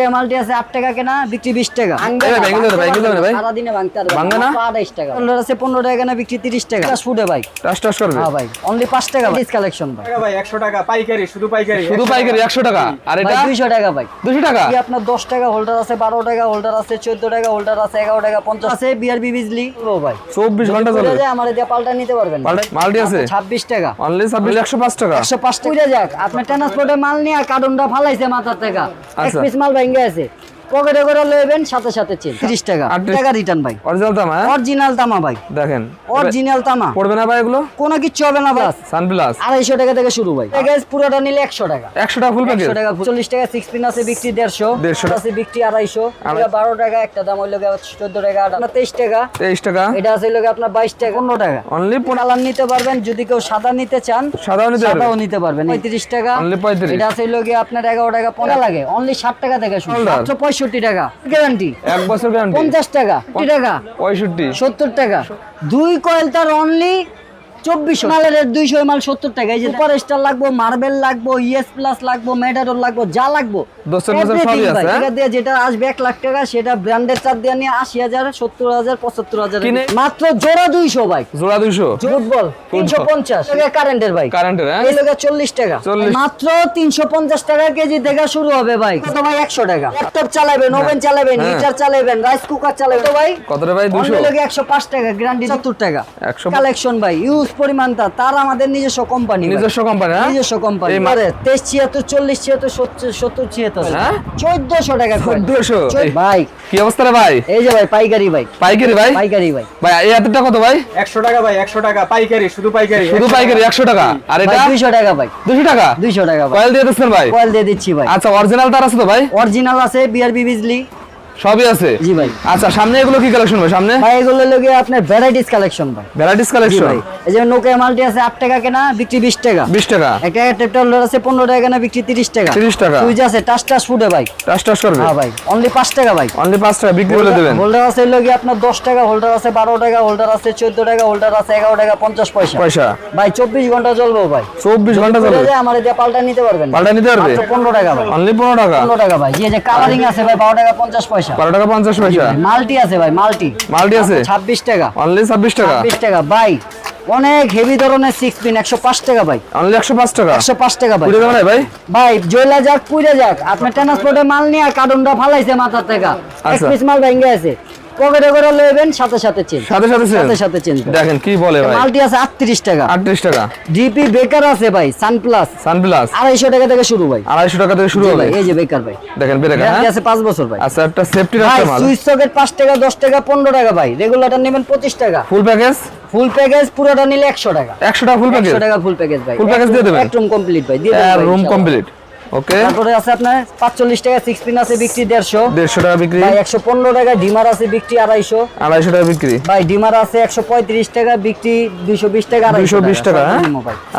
Nokia multi আছে আট টাকা কেনা বিক্রি বিশ টাকা। ভাই, এগুলো ভাই, এগুলো ভাই। সারাদিনে ভাঙতে পারবে ভাঙবে না? আঠাইশ টাকা। হোল্ডার আছে পনেরো টাকা কেনা বিক্রি তিরিশ টাকা। ফুটে ভাই। টাস টাস করবে? হ্যাঁ ভাই অনলি পাঁচ টাকা ডিস কালেকশন ভাই। ভাই একশো টাকা পাইকারি শুধু পাইকারি। শুধু পাইকারি একশো টাকা। আর এটা? দুইশো টাকা ভাই। দুশো টাকা? কি আপনার দশ টাকা হোল্ডার আছে বারো টাকা হোল্ডার আছে চোদ্দ টাকা হোল্ডার আছে এগারো টাকা পঞ্চাশ আছে বিআরবি বিজলি ও ভাই। চব্বিশ ঘণ্টা যায়, আমার দিয়ে পাল্টা নিতে পারবেন। পাল্টা- মাল্টি আছে? ছাব্বিশ টাকা। অনলি ছাব্বিশ একশো পাঁচ টাকা। একশো পাঁচ টাকা। যাক। আপনার ট্রান্সপোর্টে মাল নিয়ে কার্টুনটা ফালাইছে মাথার টাকা এক আচ্ছা। পিস মাল ভেঙে আছে। পকেটে করে লইবেন সাথে সাথে চেন। 30 টাকা। 8 টাকা রিটার্ন ভাই। অরিজিনাল তামা হ্যাঁ? অরিজিনাল তামা ভাই। দেখেন। অরিজিনাল তামা। পড়বে না ভাই এগুলো? কিছু হবে না 250 টাকা থেকে শুরু ভাই। পুরোটা নিলে 100 টাকা। 100 টাকা ফুল প্যাকেজ 100 টাকা 40 টাকা 6 পিন আছে বিক্রি 150 150 আছে বিক্রি 250 এটা 12 টাকা একটা দাম হইল 14 টাকা আপনার 23 টাকা। 23 টাকা। এটা আছে আপনার 22 টাকা। 15 টাকা। অনলি পোনালান নিতে পারবেন যদি কেউ সাদা নিতে চান সাদাও নিতে পারবেন। সাদাও নিতে পারবেন। 35 টাকা। অনলি 35 এটা আছে আপনার 11 টাকা পোনা হ্যাঁ। লাগে। অনলি 60 টাকা থেকে শুরু। পঁয়ষট্টি টাকা। গ্যারান্টি। এক বছর গ্যারান্টি। পঞ্চাশ টাকা টাকা পঁয়ষট্টি। সত্তর টাকা। দুই কয়েল তার অনলি চব্বিশ মালের দুইশো মাল সত্তর টাকা এই যে সুপার স্টার লাগবো মার্বেল লাগবো ইএস প্লাস লাগবো মেডারোল লাগবো যা লাগবো। দোস্তের মধ্যে সবই Everything আছে, ভাই। হ্যাঁ? এটা দিয়ে যেটা আসবে এক লাখ টাকা সেটা ব্র্যান্ডের চার দিয়ে নিয়ে আশি হাজার সত্তর হাজার পঁচাত্তর হাজার মাত্র জোড়া দুইশো বাইক জোড়া দুইশো? ফুটবল তিনশো পঞ্চাশ। কারেন্টের বাইক কারেন্টের হ্যাঁ? চল্লিশ টাকা। মাত্র তিনশো পঞ্চাশ টাকা কেজি থেকে শুরু হবে ভাই। কত ভাই একশো টাকা। ল্যাপটপ চালাবেন ওভেন চালাবেন হ্যাঁ। হিটার চালাবেন রাইস কুকার চালাবেন তো ভাই? কত ভাই দুশো একশো পাঁচ টাকা গ্যারান্টি সত্তর টাকা। কালেকশন ভাই ইউজ পরিমাণ তার তার আমাদের নিজস্ব কোম্পানি নিজস্ব কোম্পানি হ্যাঁ? নিজস্ব কোম্পানি এই তেইশ ছিয়াত্তর চল্লিশ ছিয়াত্তর সত্তর ছিয়াত্তর। হ্যাঁ? চোদ্দশো টাকা করে। 1400 চোদ্দ- এই- ভাই। কি অবস্থা রে ভাই? এই যে ভাই পাইকারি ভাই। পাইকারি ভাই? পাইকারি ভাই। ভাই এই হাতেরটা কত ভাই? একশো টাকা ভাই একশো টাকা। পাইকারি শুধু পাইকারি। শুধু পাইকারি একশো টাকা? আর এটা? দুইশো টাকা ভাই। দুশো টাকা? দুইশো টাকা কয়েল দিয়ে দিচ্ছেন ভাই? কয়েল দিয়ে দিচ্ছি ভাই। আচ্ছা অরিজিনাল তার আছে তো ভাই? অরিজিনাল আছে বিআরবি বিজলি সবই আছে? জি ভাই। আচ্ছা সামনে এগুলো কি কালেকশন ভাই? সামনে? ভাই এগুলো লগে আপনার ভ্যারাইটিস কালেকশন ভাই। ভ্যারাইটিস কালেকশন ভাই। এই যে নোকিয়া মাল্টি আছে আট টাকা কেনা বিক্রি বিশ টাকা। বিশ টাকা। একটা টেপটার আছে পনেরো টাকা কেনা বিক্রি তিরিশ টাকা। 30 টাকা। সুইচ আছে টাচ টাচ ফুটে ভাই। টাস টাস করবে? হ্যাঁ ভাই অনলি পাঁচ টাকা ভাই। অনলি পাঁচ টাকা বিক্রি করে দেবেন। হোল্ডার আছে লগে আপনার দশ টাকা হোল্ডার আছে বারো টাকা হোল্ডার আছে চোদ্দ টাকা হোল্ডার আছে এগারো টাকা পঞ্চাশ পয়সা। পয়সা। ভাই চব্বিশ ঘণ্টা চলবো ভাই। চব্বিশ ঘণ্টা চলবে আমার দিয়ে পাল্টা নিতে পারবেন। পাল্টা নিতে পারবে? মাত্র পনেরো টাকা ভাই। অনলি পনেরো টাকা? পনেরো টাকা ভাই। যে যে কালারিং আছে ভাই বারো টাকা পঞ্চাশ পয়সা। বারো টাকা পঞ্চাশ পয়সা? মাল্টি আছে ভাই মাল্টি। মাল্টি আছে? ছাব্বিশ টাকা। অনলি ছাব্বিশ টাকা? ছাব্বিশ টাকা। ভাই অনেক হেভি ধরনের সিক্স পিন একশো পাঁচ টাকা ভাই। অনলি একশো পাঁচ টাকা? একশো পাঁচ টাকা ভাই। ভাই? ভাই জয়লা যাক পুড়ে যাক। আপনার ট্রান্সপোর্টে মাল নিয়ে কার্টুনটা ফালাইছে মাথার থেকে। এক আচ্ছা। পিস মাল ভেঙে আছে। পকেটে করে লইবেন সাথে সাথে চেঞ্জ সাথে সাথে চেঞ্জ সাথে সাথে চেঞ্জ দেখেন কি বলে ভাই? মালটি আছে আটত্রিশ টাকা। আটত্রিশ টাকা। ডিপি বেকার আছে ভাই সানপ্লাস। সানপ্লাস? আড়াইশো টাকা থেকে শুরু ভাই। আড়াইশো টাকা থেকে শুরু হবে? এই যে বেকার ভাই। দেখেন গ্যারান্টি হ্যাঁ? আছে পাঁচ বছর ভাই। আচ্ছা একটা সেফটি রাখতে মাল। সুইচ সকেট পাঁচ টাকা দশ টাকা পনেরো টাকা ভাই। রেগুলারটা নেবেন পঁচিশ টাকা। ফুল প্যাকেজ ফুল প্যাকেজ পুরোটা নিলে একশো টাকা। একশো টাকা ফুল প্যাকেজ একশো টাকা ফুল প্যাকেজ ভাই। Full package দিয়ে দেবেন? একদম কমপ্লিট ভাই দিয়ে দেবেন রুম কমপ্লিট ওকে। তারপরে আছে আপনার পাঁচচল্লিশ টাকা সিক্স পিন আছে বিক্রি দেড়শো। দেড়শো টাকা বিক্রি। ভাই একশো পনেরো টাকা ডিমার আছে বিক্রি আড়াইশো। আড়াইশো টাকা বিক্রি। ভাই ডিমার আছে একশো পঁয়ত্রিশ টাকা বিক্রি দুইশো বিশ টাকা 220 টাকা, হ্যাঁ?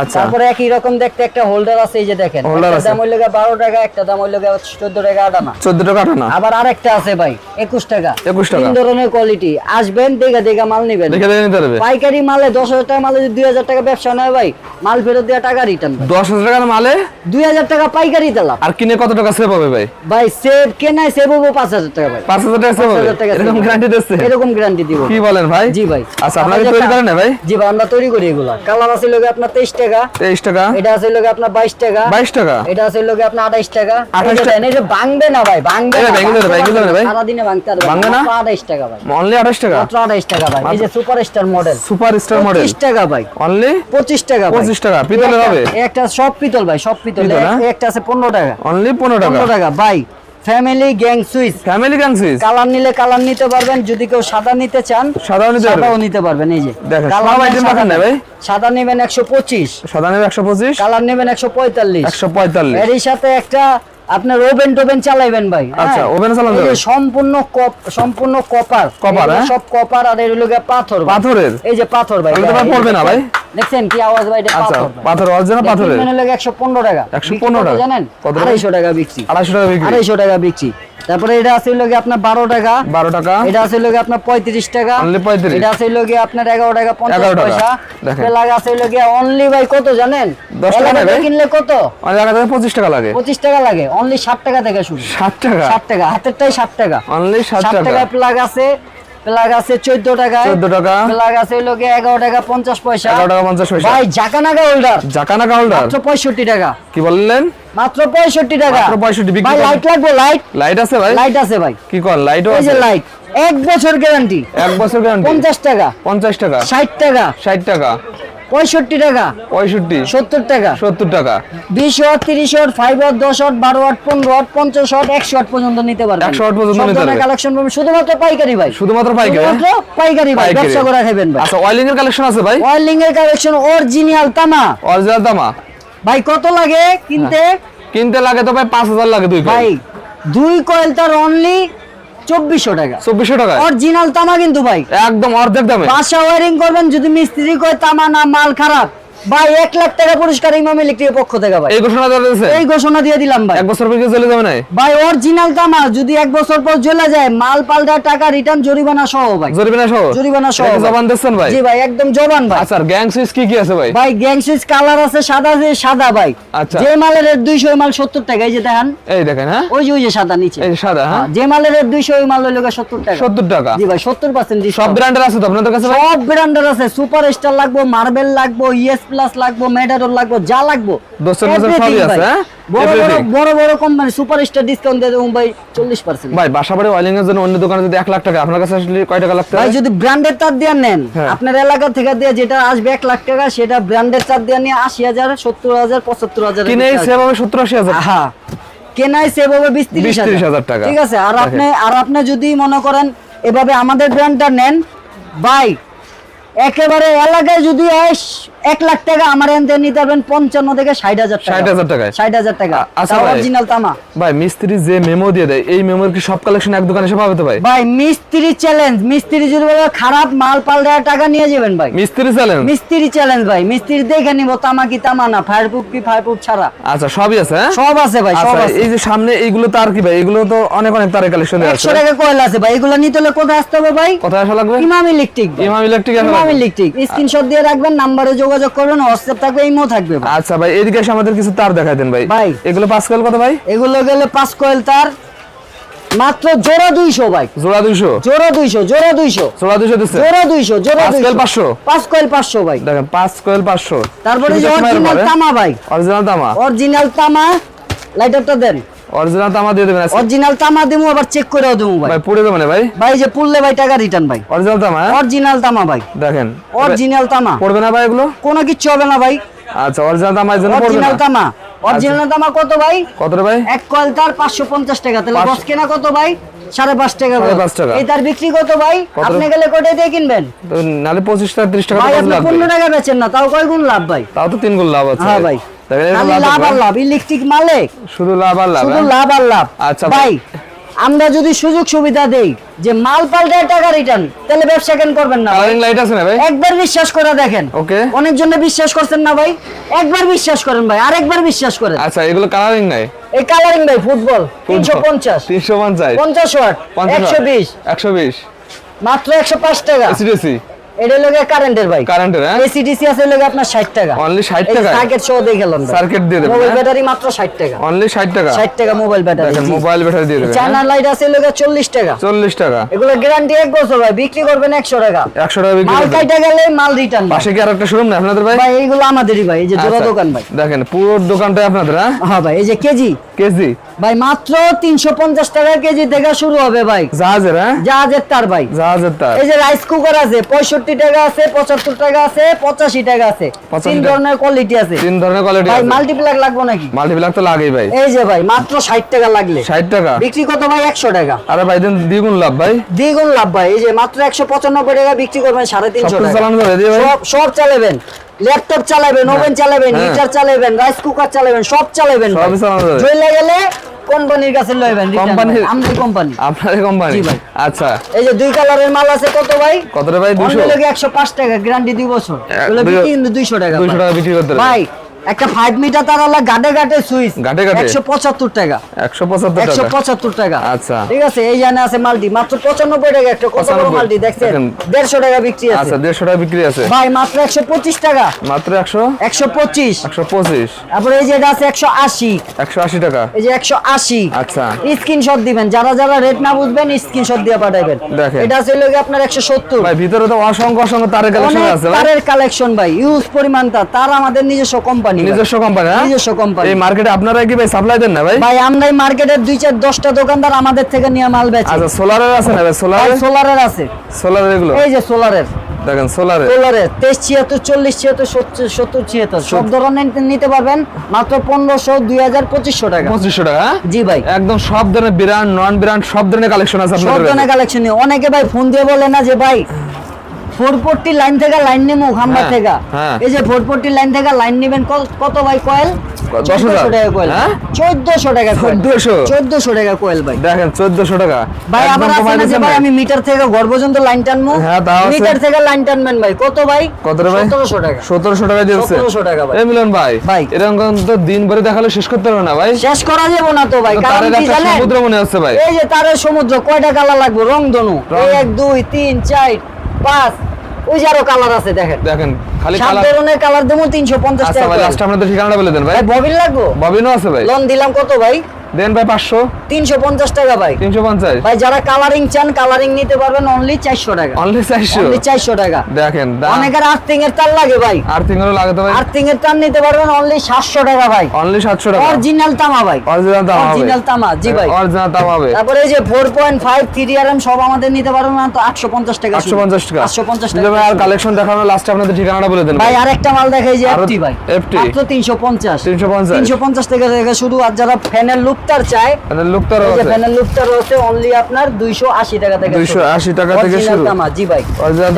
আচ্ছা। তারপরে একই রকম দেখতে একটা হোল্ডার আছে এই যে দেখেন। একটা দাম হইল গিয়ে বারো টাকা একটা দাম হইল গিয়ে চোদ্দ টাকা আটানা চোদ্দ টাকা আঠানা আবার আরেকটা আছে ভাই একুশ টাকা। 21 টাকা। তিন ধরনের কোয়ালিটি আসবেন দেখা দেখা মাল নিবেন। দেখে দেখে নিতে পারবে। পাইকারি মালে দশ হাজার টাকা মালে যদি দুই হাজার টাকা ব্যবসা নেয় ভাই মাল ফেরত দেওয়া টাকা রিটার্ন দশ হাজার টাকার মালে? দুই হাজার টাকা পাইকারি দিলাম। আর কিনে কত টাকা সেভ হবে ভাই? ভাই সেভ কেনায় সেভ হব পাঁচ হাজার টাকা ভাই। পাঁচ হাজার টাকা সেভ হবে? 5,000 টাকা এরকম গ্যারান্টি দিচ্ছে? এরকম গ্যারান্টি দিব। কি বলেন ভাই? জি ভাই। আচ্ছা আপনাকে তৈরি করেন না ভাই? জি ভাই আমরা তৈরি করি এগুলা। কালার আছে লোকে আপনার তেইশ টাকা। তেইশ টাকা? এটা আছে লোকে আপনার বাইশ টাকা। বাইশ টাকা? এটা আছে লোকে আপনার আঠাইশ টাকা। 28 এই যে এই যে ভাঙবে না ভাই ভাঙবে না ভেঙে দেবে, ভেঙে দেবে ভাই। সারাদিনে ভাঙতে পারবে ভাঙবে না? আঠাইশ টাকা ভাই। অনলি আঠাশ টাকা? মাত্র আঠাইশ টাকা ভাই। এই যে super star model super star model পঁচিশ টাকা ভাই। অনলি পঁচিশ টাকা ভাই। 25 টাকা, পিতলের হবে? একটা সব পিতল ভাই সব পিতল হ্যাঁ? একটা আছে পনেরো টাকা। অনলি পনেরো টাকা? পনেরো টাকা। ভাই ফ্যামিলি গ্যাং সুইচ ফ্যামিলি গানসিস কালার নিলে কালার নিতে পারবেন যদি কেউ সাদা নিতে চান সাদাও নিতে সাদাও নিতে পারবেন এই যে। কালার সাদা রাখেন ভাই? সাদা নেবেন একশো পঁচিশ। সাদা নেবে একশো পঁচিশ। কালার নেবেন একশো পঁয়তাল্লিশ। এর সাথে একটা আপনার ওভেন টোভেন চালাইবেন ভাই হ্যাঁ? আচ্ছা, ওভেন চালানো যাবে? সম্পূর্ণ কপ- সম্পূর্ণ কপার কপার, হ্যাঁ? সব কপার আর এর হলো গিয়ে পাথর পাথরের? এই যে পাথর ভাই এটা পড়বে না ভাই? দেখছেন কি আওয়াজ ভাই এটা আচ্ছা পাথর। পাথর আওয়াজ না পাথরের মানে লাগে 115 টাকা 115 বিক্রি টাকা? জানেন কত টাকা? আড়াইশো টাকা বিক্রি আড়াইশো টাকা বিক্রি আড়াইশো টাকা বিক্রি তারপরে এটা আছে লগে আপনার বারো টাকা। বারো টাকা। এটা আছে লগে আপনার পঁয়ত্রিশ টাকা। পঁয়ত্রিশ। এটা আছে লগে আপনার এগারো টাকা পঞ্চাশ টাকা। পয়সা। আছে অনলি ভাই কত জানেন? 10 টাকা কিনলে কত? পঁচিশ টাকা লাগে। পঁচিশ টাকা লাগে। অনলি ষাট টাকা থেকে শুরু। ষাট টাকা? ষাট টাকা। হাতেরটাই ষাট টাকা। অনলি ষাট ষাট টাকা। টাকা প্লাগ আছে। প্লাগ আছে চোদ্দ টাকা 14 টাকা। প্লাগ আছে গিয়ে এগারো টাকা পঞ্চাশ পয়সা। এগারো টাকা পঞ্চাশ পয়সা। ভাই জাকানাগা হোল্ডার জাকানাগা হোল্ডার মাত্র পঁয়ষট্টি টাকা। কি বললেন? মাত্র পঁয়ষট্টি টাকা। মাত্র 65 বিক্রি ভাই লাইট লাগবে লাইট লাইট আছে ভাই? লাইট আছে ভাই। কি কর লাইটও এই যে আছে? লাইট এক বছর গ্যারান্টি এক বছর গ্যারান্টি পঞ্চাশ টাকা। পঞ্চাশ টাকা। ষাট টাকা। ষাট টাকা। পঁয়ষট্টি টাকা। পঁয়ষট্টি। সত্তর টাকা। সত্তর টাকা। বিশ ওয়াট তিরিশ ওয়াট ফাইভ ওয়াট দশ ওয়াট বারো ওয়াট পনেরো ওয়াট পঞ্চাশ ওয়াট একশো ওয়াট পর্যন্ত নিতে পারবেন। 100 ওয়াট পর্যন্ত নিতে পারবেন। কালেকশন পাবেন। শুধুমাত্র পাইকারি ভাই। শুধুমাত্র পাইকারি হ্যাঁ? পাইকারি ভাই। ব্যবসা করে খাবেন ভাই। আচ্ছা অয়েলিং এর কালেকশন আছে ভাই? অয়েলিং এর কালেকশন অরিজিনাল তামা। অরিজিনাল দামা ভাই কত লাগে কিনতে? কিনতে লাগে তো ভাই পাঁচ হাজার লাগে দুই ভাই দুই কয়েল তার অনলি চব্বিশশো টাকা। চব্বিশশো টাকা? অরিজিনাল তামা কিন্তু ভাই। একদম অর্ধেক দামে। বাসা ওয়ারিং করবেন যদি মিস্ত্রি কয় তামা না মাল খারাপ। ভাই এক লাখ টাকা পুরস্কার ইমাম ইলেকট্রিকের পক্ষ থেকে ভাই। এই ঘোষণা দেওয়া হয়েছে এই ঘোষণা দিয়ে দিলাম ভাই। এক বছর পর চলে যাবে না ভাই অরিজিনাল তামা যদি এক বছর পর জ্বলে যায় মাল পাল্টা টাকা রিটার্ন জরিমানা সহ ভাই। জরিমানা সহ? জরিমানা সহ। জবান দিচ্ছেন ভাই? জি ভাই একদম জবান ভাই। আচ্ছা গ্যাং সুইচ কি কি আছে ভাই? ভাই গ্যাং সুইচ কালার আছে সাদা যে সাদা ভাই। আচ্ছা। যে মালের রেট দুইশো ওই মাল সত্তর টাকা এই যে দেখেন। এই দেখেন হ্যাঁ? ওই যে ওই যে সাদা নিচে। এই সাদা হ্যাঁ? যে মালের রেট দুইশো ওই মাল হইল সত্তর টাকা। সত্তর টাকা। জি ভাই সত্তর পার্সেন্ট সব ব্র্যান্ডের আছে তো আপনাদের কাছে ভাই? সব ব্র্যান্ডের আছে সুপার স্টার লাগবো মার্বেল লাগবো ইএস প্লাস লাগবো মেডারল লাগবো যা লাগবো। হ্যাঁ? বড় বড় বড় বড় কোম্পানি সুপার ডিসকাউন্ট দিয়ে দেবো ভাই চল্লিশ পার্সেন্ট ভাই বাসাবাড়ি অয়েলিং এর জন্য অন্য দোকানে যদি এক লাখ টাকা আপনার কাছে আসলে কয় টাকা লাগতে ভাই যদি ব্র্যান্ডের তার দিয়ে নেন হ্যাঁ। আপনার এলাকা থেকে দিয়ে যেটা আসবে এক লাখ টাকা সেটা ব্র্যান্ডের তার দিয়ে নিয়ে আশি হাজার সত্তর হাজার পঁচাত্তর হাজার কিনে সেভাবে সত্তর আশি হাজার। হ্যাঁ কেনাই সেভাবে বিশ তিরিশ হাজার। টাকা। ঠিক আছে আর আপনি আর আপনি যদি মনে করেন এভাবে আমাদের ব্র্যান্ডটা নেন ভাই একেবারে এলাকায় যদি এক লাখ টাকা আমার এনতে নিতে পারবেন পঞ্চান্ন থেকে ষাট হাজার টাকা। 60,000 টাকায়? ষাট হাজার টাকা। আচ্ছা অরিজিনাল তামা। ভাই মিস্ত্রি যে মেমো দিয়ে দেয় এই মেমোর কি সব কালেকশন এক দোকানে এসে পাবে তো ভাই? ভাই মিস্ত্রি চ্যালেঞ্জ মিস্ত্রি যদি বলে খারাপ মাল পাল্টা টাকা নিয়ে যাবেন ভাই। মিস্ত্রি চ্যালেঞ্জ মিস্ত্রি চ্যালেঞ্জ ভাই। মিস্ত্রি দেখে নিব তামা কি তামা না ফায়ারপ্রুফ কি ফায়ারপ্রুফ ছাড়া। আচ্ছা সবই আছে হ্যাঁ? সব আছে ভাই সব আচ্ছা আছে। এই যে সামনে এইগুলো তার কি ভাই? এগুলো তো অনেক অনেক তারের কালেকশন আছে একশো টাকা কয়েল আছে ভাই। এগুলো নিতে হলে কোথায় আসতে হবে ভাই? কোথায় আসা লাগবে? ইমাম ইলেকট্রিক ইমাম ইলেকট্রিক ইমাম ইলেকট্রিক। স্ক্রিনশট দিয়ে রাখবেন নাম্বারে যোগাযোগ করবেন হোয়াটসঅ্যাপ থাকবে ইমো থাকবে আচ্ছা ভাই এদিকে এসে আমাদের কিছু তার দেখাই দেন ভাই। ভাই। এগুলো পাঁচ কাল কত ভাই? এগুলো গেলে পাঁচ কয়েল তার মাত্র জোড়া দুইশো ভাই। জোড়া দুইশো? জোড়া দুইশো জোড়া দুইশো। জোড়া দুইশো দিচ্ছে? জোড়া দুইশো জোড়া পাঁচ কয়েল 500? পাঁচ কয়েল পাঁচশো ভাই। দেখেন পাঁচ কয়েল পাঁচশো। তারপরে অরিজিনাল তামা ভাই। অরিজিনাল তামা? অরিজিনাল তামা। লাইটারটা দেন। অরিজিনাল তামা দিয়ে দেবেন অরিজিনাল তামা দেবো আবার চেক করেও দেবো ভাই। ভাই পুড়ে দেবেন ভাই? ভাই যে পুললে ভাই টাকা রিটার্ন ভাই। অরিজিনাল তামা হ্যাঁ? অরিজিনাল তামা ভাই। দেখেন। অরিজিনাল তামা। পড়বে না ভাই এগুলো? কোনো কিচ্ছু হবে না ভাই। আচ্ছা অরিজিনাল তামা এর জন্য পড়বে অরিজিনাল তামা। অরিজিনাল তামা কত ভাই? কত ভাই? এক কয়েল তার পাঁচশো পঞ্চাশ টাকা। তাহলে পাঁচশো- কেনা কত ভাই? সাড়ে পাঁচ টাকা। এই তার বিক্রি কত ভাই? আপনি গেলে কোটায় দিয়ে কিনবেন। নালে পঁচিশ টাকা ত্রিশ টাকা ভাই আপনি পনেরো টাকা বেচেন না তাও কয় গুণ লাভ ভাই? তাও তো তিন গুণ লাভ আছে হ্যাঁ ভাই। খালি লাভ। আর লাভ ইলেকট্রিক মালে শুধু লাভ আর লাভ শুধু হ্যাঁ? লাভ আর লাভ। আচ্ছা ভাই। আমরা যদি সুযোগ সুবিধা দেই যে মাল পাল্টায় টাকা রিটার্ন তাহলে ব্যবসা কেন করবেন না? কালারিং লাইট আছে না ভাই? একবার বিশ্বাস করে দেখেন। ওকে অনেক জন্য বিশ্বাস করছেন না ভাই? একবার বিশ্বাস করেন ভাই আরেকবার বিশ্বাস করেন। আচ্ছা এগুলো কালারিং নাই? এই কালারিং ভাই ফুটবল তিনশো পঞ্চাশ। তিনশো পঞ্চাশ। পঞ্চাশ ওয়াট একশো বিশ। একশো বিশ। মাত্র একশো পাঁচ টাকা। এসিডিসি এটা লোকে কারেন্টের ভাই কারেন্টের হ্যাঁ? এসিডিসি আছে লোকে আপনার ষাট টাকা। Only 60 টাকায়? সার্কিট সহ Circuit দিয়ে দেবেন, মোবাইল হ্যাঁ? ব্যাটারি মাত্র ষাট টাকা। অনলি ষাট টাকা? ষাট টাকা মোবাইল ব্যাটারি দেখেন মোবাইল ব্যাটারি দিয়ে দেবেন চায়না লাইট আছে লোকে চল্লিশ টাকা। চল্লিশ টাকা। এগুলো গ্যারান্টি এক বছর ভাই বিক্রি করবেন একশো টাকা। একশো টাকা বিক্রি মাল। কাইটা গেলে মাল রিটার্ন পাশে কি আর একটা শোরুম না আপনাদের ভাই? ভাই এইগুলো আমাদেরই ভাই এই যে জোড়া আচ্ছা, দোকান ভাই। দেখেন পুরো দোকানটাই আপনাদের হ্যাঁ? হ্যাঁ ভাই এই যে কেজি। কেজি? ভাই মাত্র তিনশো পঞ্চাশ টাকা কেজি থেকে শুরু হবে ভাই। জাহাজের হ্যাঁ? জাহাজের তার ভাই। জাহাজের তার। এই যে রাইস কুকার আছে পঁয়ষট্টি টাকা আছে পঁচাত্তর টাকা আছে পঁচাশি টাকা আছে। তিন ধরনের কোয়ালিটি আছে। তিন ধরনের কোয়ালিটি ভাই মাল্টিপ্লাক লাগবে নাকি? মাল্টিপ্লাক তো লাগেই ভাই। এই যে ভাই মাত্র ষাট টাকা লাগলে। ষাট টাকা? বিক্রি কত ভাই? একশো টাকা। আরে ভাই দিন দ্বিগুণ লাভ ভাই। দ্বিগুণ লাভ ভাই। এই যে মাত্র একশো পঁচানব্বই টাকা বিক্রি করবেন সাড়ে তিনশো টাকা। সব চালাবেন। ল্যাপটপ চালাবেন ওভেন চালাবেন হ্যাঁ। হিটার চালাবেন রাইস কুকার চালাবেন সব চালাবেন চলে। গেলে কোম্পানির কাছে লইবেন কোম্পানি আমাদের কোম্পানি। আপনাদের কোম্পানি? জি ভাই। আচ্ছা। এই যে দুই কালারের মাল আছে কত ভাই? কত ভাই? দুশো অন্য লোকে একশো পাঁচ টাকা গ্যারান্টি দুই বছর। বিক্রি কিন্তু দুইশো টাকা দুইশো ভাই। টাকা বিক্রি করতে ভাই একটা মিটার তার আলা গাডে গাডে সুইচ। গাডে গাডে? টাকা। টাকা? আচ্ছা। ঠিক আছে এই জানে আছে মাল্টি। মাত্র পঁচানব্বই টাকা একটা কত বড় 95 মাল্টি দেখছেন? দেখেন। দেড়শো টাকা বিক্রি আছে। আচ্ছা দেড়শো টাকা বিক্রি আছে। ভাই মাত্র একশো পঁচিশ টাকা। মাত্র একশো? একশো পঁচিশ। একশো পঁচিশ। তারপরে এই যে এটা আছে টাকা। এই যে একশো আশি। আচ্ছা। স্ক্রিনশট দিবেন। যারা যারা রেট না বুঝবেন স্ক্রিনশট দিয়ে পাঠাবেন দেখেন। এটা আছে লোক আপনার একশো সত্তর। ভাই ভিতরে তো অসংখ্য অসংখ্য তারের কালেকশন আছে ভাই। তারের কালেকশন ভাই। ইউজ পরিমাণ তার। তার আমাদের নিজস্ব কোম্পানি নিজস্ব কোম্পানি হ্যাঁ? নিজস্ব কোম্পানি এই মার্কেটে আপনারা কি ভাই সাপ্লাই দেন না ভাই? ভাই আমরাই মার্কেটের দুই চার দশটা দোকানদার আমাদের থেকে নিয়ে মাল বেচে। আচ্ছা সোলারের আছে না ভাই? সোলারের? সোলারের আছে। সোলারের এগুলো? এই যে সোলারের। দেখেন তেইশ ছিয়াত্তর চল্লিশ ছিয়াত্তর সত্তর ছিয়াত্তর। সব ধরনের নিতে পারবেন মাত্র পনেরোশো দুই হাজার পঁচিশশো টাকা। পঁচিশশো টাকা হ্যাঁ? জি ভাই। একদম সব ধরনের ব্র্যান্ড নন ব্র্যান্ড সব ধরনের কালেকশন আছে সব ধরনের। কালেকশন অনেকে ভাই ফোন দিয়ে বলে না যে ভাই লাইন থেকে লাইন নেব খাম্বা হ্যাঁ, থেকে। হ্যাঁ। এই যে লাইন থেকে লাইন নেবেন কত- ভাই কয়েল? চোদ্দশো টাকা কয়েল? চোদ্দশো টাকা কয়েল। 1400? চোদ্দশো টাকা কয়েল ভাই। দেখেন চোদ্দশো টাকা। ভাই আবার আছে কমায় না যে দিয়েছেন ভাই ভাই। আমি মিটার থেকে ঘর পর্যন্ত লাইন টানবো তাও আছে। মিটার থেকে লাইন টানবেন ভাই। কত ভাই? কত ভাই? সতেরোশো টাকা। সতেরোশো টাকা দিয়েছে। 1700 টাকা ভাই। মিলন ভাই ভাই। এরকম তো দিন ভরে দেখালে শেষ করতে পারবে না ভাই। শেষ করা যাব না তো ভাই তো কারণ কি জানেন? সমুদ্র মনে হচ্ছে ভাই। এই যে তারের সমুদ্র কয়টা কালার লাগবে? রং ধনু এক দুই তিন চার পাঁচ ওই যে আরও কালার আছে দেখেন। দেখেন খালি কালার ধরনের কালার দেবো তিনশো পঞ্চাশ আচ্ছা টাকা ভাই করে। লাস্ট আপনাদের ঠিকানাটা বলে দেন ভাই। ভাই ববিন লাগবো? ববিনও আছে ভাই। লোন দিলাম কত ভাই? দেন ভাই পাঁচশো। তিনশো পঞ্চাশ টাকা ভাই। তিনশো পঞ্চাশ। ভাই যারা কালারিং চান কালারিং নিতে পারবেন অনলি চারশো টাকা। অনলি চারশো? অনলি চারশো টাকা। দেখেন অনেকের আর্থিং এর তার লাগে ভাই। আর তিনগুলো লাগাতে ভাই। আর্থিং এর তার নিতে পারবেন অনলি সাতশো টাকা ভাই। অনলি সাতশো টাকা। অরিজিনাল তামা ভাই। অরিজিনাল হবে। অরিজিনাল তামা জি ভাই। অরিজিনাল দাম হবে। তারপরে এই যে ফোর পয়েন্ট ফাইভ থ্রি আর এম সব আমাদের নিতে পারবেন না তো আটশো পঞ্চাশ টাকা আটশো পঞ্চাশ টাকা। আটশো পঞ্চাশ যদি টাকা। ভাই আর কালেকশন দেখানো লাস্টে আপনাদের ঠিকানাটা বলে দেন ভাই আরেকটা মাল দেখাই যে আরও এফটি ভাই। FT মাত্র তিনশো পঞ্চাশ। 350 তিনশো পঞ্চাশ টাকা থেকে শুরু আর যারা ফ্যানের লুকটার চাই। লুকটার আছে। ফ্যানের লুকটার আছে অনলি আপনার দুইশো আশি টাকা থেকে 280 টাকা থেকে শুরু। জি ভাই।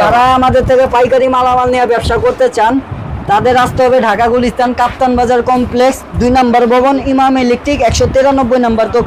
যারা আমাদের থেকে পাইকারি মালামাল নিয়ে ব্যবসা করতে চান তাদের আসতে হবে ঢাকা গুলিস্তান কাপ্তান বাজার কমপ্লেক্স দুই নম্বর ভবন ইমাম ইলেকট্রিক একশো তিরানব্বই নম্বর দোকান।